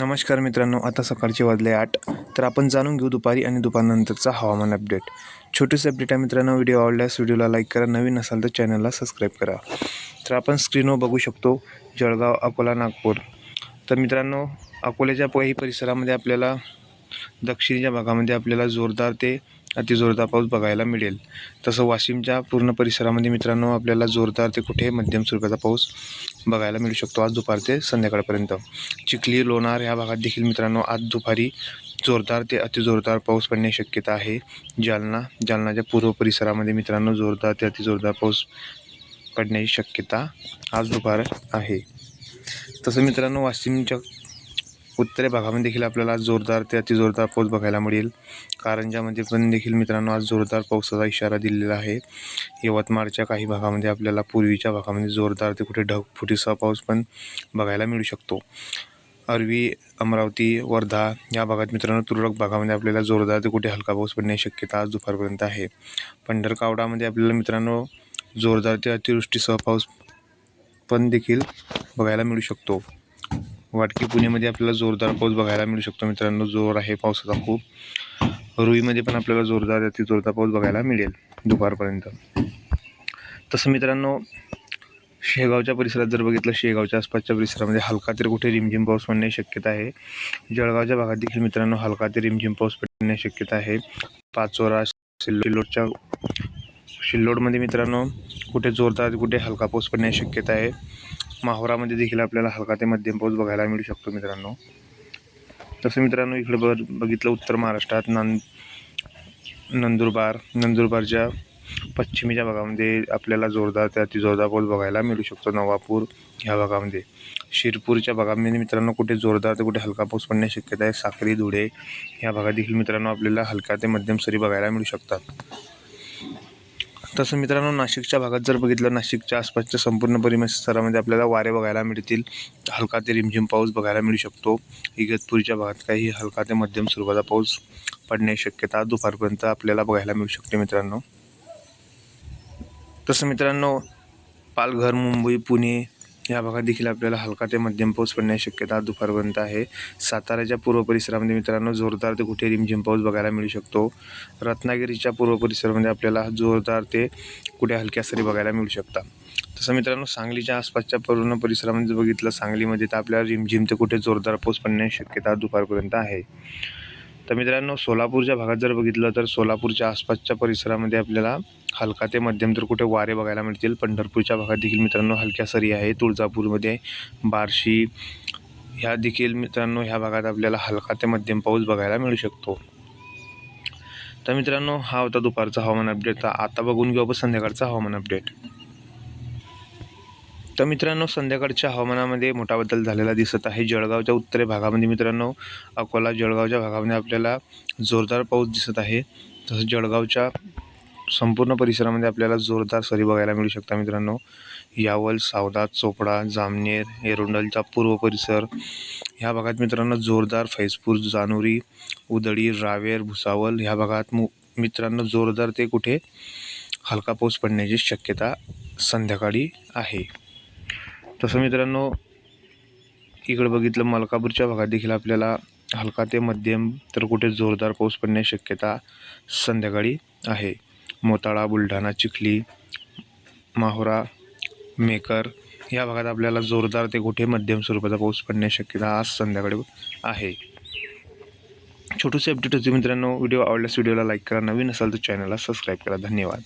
नमस्कार मित्रांनो आता सकाळचे वाजले आठ. तर आपण जाणून घेऊ दुपारी आणि दुपारनंतरचा हवामान अपडेट छोटीशी अपडेट आहे मित्रांनो व्हिडिओ आवडल्यास व्हिडिओला लाईक करा. नवीन असाल तर चॅनलला सबस्क्राईब करा. तर आपण स्क्रीनवर बघू शकतो जळगाव अकोला नागपूर. तर मित्रांनो अकोल्याच्या काही परिसरामध्ये आपल्याला दक्षिणेच्या भागामध्ये आपल्याला जोरदार ते अतिजोरदार पाऊस बघायला मिळेल. तसं वाशिमच्या पूर्ण परिसरामध्ये मित्रांनो आपल्याला जोरदार ते कुठे मध्यम स्वरूपाचा पाऊस बघायला मिळू शकतो आज दुपार ते संध्याकाळपर्यंत. चिखली लोणार ह्या भागात देखील मित्रांनो आज दुपारी जोरदार ते अतिजोरदार पाऊस पडण्याची शक्यता आहे. जालना जालनाच्या पूर्व परिसरामध्ये मित्रांनो जोरदार ते अतिजोरदार पाऊस पडण्याची शक्यता आज दुपार आहे. तसं मित्रांनो वाशिमच्या उत्तरे भागामध्ये देखील आपल्याला जोरदार ते अतिजोरदार पाऊस बघायला मिळेल. कारंजामध्ये पण देखील मित्रांनो आज जोरदार पावसाचा इशारा दिलेला आहे. यवतमाळच्या काही भागामध्ये आपल्याला पूर्वीच्या भागामध्ये जोरदार ते कुठे ढगफुटीसह पाऊस पण बघायला मिळू शकतो. अरवी अमरावती वर्धा या भागात मित्रांनो तुरळक भागामध्ये आपल्याला जोरदार ते कुठे हलका पाऊस पडण्याची शक्यता आज दुपारपर्यंत आहे. पंढरकावडामध्ये आपल्याला मित्रांनो जोरदार ते अतिवृष्टीसह पाऊस पण देखील बघायला मिळू शकतो. वाटकी पुणेमध्ये आपल्याला जोरदार पाऊस बघायला मिळू शकतो मित्रांनो. जोर आहे पावसाचा खूप. रुईमध्ये पण आपल्याला जोरदार अति जोरदार पाऊस बघायला मिळेल दुपारपर्यंत. तसं मित्रांनो शेगावच्या परिसरात जर बघितलं शेगावच्या आसपासच्या परिसरामध्ये हलका तर कुठे रिमझिम पाऊस पडण्याची शक्यता आहे. जळगावच्या भागात देखील मित्रांनो हलका ते रिमझिम पाऊस पडण्याची शक्यता आहे. पाचोरा सिल्लोडच्या सिल्लोडमध्ये मित्रांनो कुठे जोरदार कुठे हलका पाऊस पडण्याची शक्यता आहे. माहोरामध्ये देखील आपल्याला हलका ते मध्यम पाऊस बघायला मिळू शकतो मित्रांनो. तसं मित्रांनो इकडे बघ बघितलं उत्तर महाराष्ट्रात नंद नंदुरबार नंदुरबारच्या पश्चिमेच्या भागामध्ये आपल्याला जोरदार त्या जोरदार पाऊस बघायला मिळू शकतो. नवापूर ह्या भागामध्ये. शिरपूरच्या भागामध्ये मित्रांनो कुठे जोरदार ते कुठे हलका पाऊस पडण्याची शक्यता आहे. साखरी धुळे ह्या भागात देखील मित्रांनो आपल्याला हलका ते मध्यम सरी बघायला मिळू शकतात. तसं मित्रांनो नाशिकच्या भागात जर बघितलं नाशिकच्या आसपासच्या संपूर्ण परिसरामध्ये आपल्याला वारे बघायला मिळतील. हलका ते रिमझिम पाऊस बघायला मिळू शकतो. इगतपूरच्या भागात काही हलका ते मध्यम स्वरूपाचा पाऊस पडण्याची शक्यता दुपारपर्यंत आपल्याला बघायला मिळू शकते मित्रांनो. तसं मित्रांनो पालघर मुंबई पुणे या भागात देखील आपल्याला हलका ते मध्यम पाऊस पडण्याची शक्यता दुपारपर्यंत आहे. साताऱ्याच्या पूर्व परिसरामध्ये मित्रांनो जोरदार ते कुठे रिमझिम पाऊस बघायला मिळू शकतो. रत्नागिरीच्या पूर्व परिसरामध्ये आपल्याला जोरदार ते कुठे हलक्या सरी बघायला मिळू शकतात तसं मित्रांनो सांगलीच्या आसपासच्या पूर्ण परिसरामध्ये जर बघितलं सांगलीमध्ये तर आपल्याला रिमझिम ते कुठे जोरदार पाऊस पडण्याची शक्यता दुपारपर्यंत आहे. तर मित्रांनो सोलापूरच्या भागात जर बघितलं तर सोलापूरच्या आसपासच्या परिसरामध्ये आपल्याला हलका ते मध्यम तर कुठे वारे बघायला मिळतील. पंढरपूरच्या भागात देखील मित्रांनो हलक्या सरी आहे. तुळजापूरमध्ये बार्शी ह्या देखील मित्रांनो ह्या भागात आपल्याला हलका ते मध्यम पाऊस बघायला मिळू शकतो. तर मित्रांनो हा होता दुपारचा हवामान अपडेट तर आता बघून घेऊ आपण संध्याकाळचा हवामान अपडेट तर मित्रांनो संध्याकाळच्या हवामानामध्ये मोठा बदल झालेला दिसत आहे. जळगावच्या उत्तरे भागामध्ये मित्रांनो अकोला जळगावच्या भागामध्ये आपल्याला जोरदार पाऊस दिसत आहे. तसंच जळगावच्या संपूर्ण परिसरामध्ये आपल्याला जोरदार सरी बघायला मिळू शकता मित्रांनो. यावल सावदा चोपडा जामनेर एरोंडलचा पूर्व परिसर. ह्या भागात मित्रांनो जोरदार फैजपूर जानोरी उदळी रावेर भुसावल ह्या भागात मु मित्रांनो जोरदार ते कुठे हलका पाऊस पडण्याची शक्यता संध्याकाळी आहे. तसं मित्रांनो इकडं बघितलं मलकापूरच्या भागात देखील आपल्याला हलका ते मध्यम तर कुठे जोरदार पाऊस पडण्याची शक्यता संध्याकाळी आहे. मोताळा बुलढाणा चिखली माहुरा मेकर या भागात आपल्याला जोरदार ते कुठे मध्यम स्वरूपाचा पाऊस पडण्याची शक्यता आज संध्याकाळी आहे. छोटूसे अपडेट होते मित्रांनो व्हिडिओ आवडल्यास व्हिडिओला लाईक करा नवीन असाल तर चॅनलला सबस्क्राईब करा. धन्यवाद.